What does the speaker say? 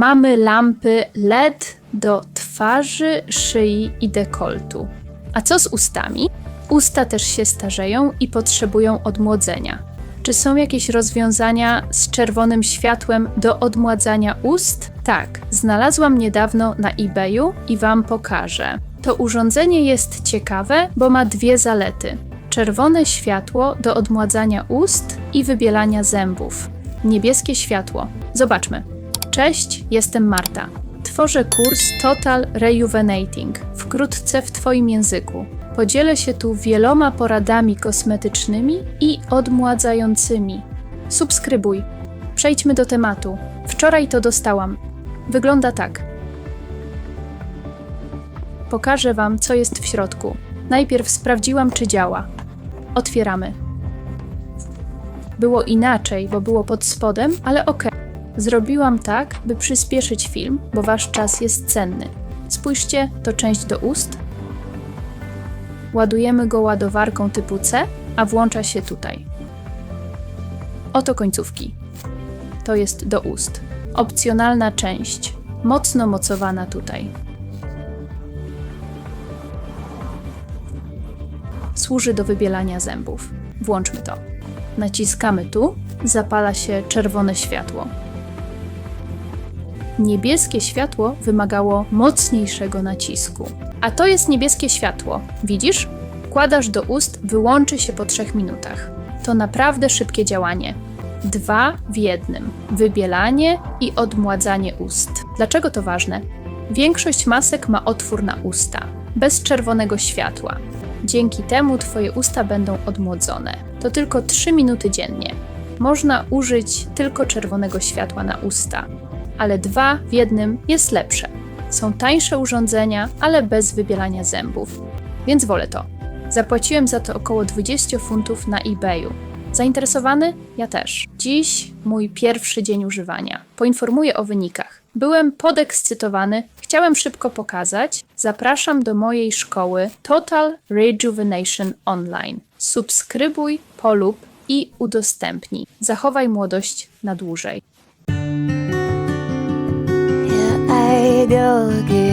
Mamy lampy LED do twarzy, szyi i dekoltu. A co z ustami? Usta też się starzeją i potrzebują odmłodzenia. Czy są jakieś rozwiązania z czerwonym światłem do odmładzania ust? Tak, znalazłam niedawno na eBayu i Wam pokażę. To urządzenie jest ciekawe, bo ma dwie zalety: czerwone światło do odmładzania ust i wybielania zębów. Niebieskie światło. Zobaczmy. Cześć, jestem Marta. Tworzę kurs Total Rejuvenating, wkrótce w Twoim języku. Podzielę się tu wieloma poradami kosmetycznymi i odmładzającymi. Subskrybuj. Przejdźmy do tematu. Wczoraj to dostałam. Wygląda tak. Pokażę Wam, co jest w środku. Najpierw sprawdziłam, czy działa. Otwieramy. Było inaczej, bo było pod spodem, ale okej. Zrobiłam tak, by przyspieszyć film, bo Wasz czas jest cenny. Spójrzcie, to część do ust. Ładujemy go ładowarką typu C, a włącza się tutaj. Oto końcówki. To jest do ust. Opcjonalna część, mocno mocowana tutaj. Służy do wybielania zębów. Włączmy to. Naciskamy tu, zapala się czerwone światło. Niebieskie światło wymagało mocniejszego nacisku. A to jest niebieskie światło. Widzisz? Wkładasz do ust, wyłączy się po 3 minutach. To naprawdę szybkie działanie. Dwa w jednym: wybielanie i odmładzanie ust. Dlaczego to ważne? Większość masek ma otwór na usta, bez czerwonego światła. Dzięki temu Twoje usta będą odmłodzone. To tylko 3 minuty dziennie. Można użyć tylko czerwonego światła na usta, ale dwa w jednym jest lepsze. Są tańsze urządzenia, ale bez wybielania zębów, więc wolę to. Zapłaciłem za to około 20 funtów na eBayu. Zainteresowany? Ja też. Dziś mój pierwszy dzień używania. Poinformuję o wynikach. Byłem podekscytowany, chciałem szybko pokazać. Zapraszam do mojej szkoły Total Rejuvenation Online. Subskrybuj, polub i udostępnij. Zachowaj młodość na dłużej. Here I go again.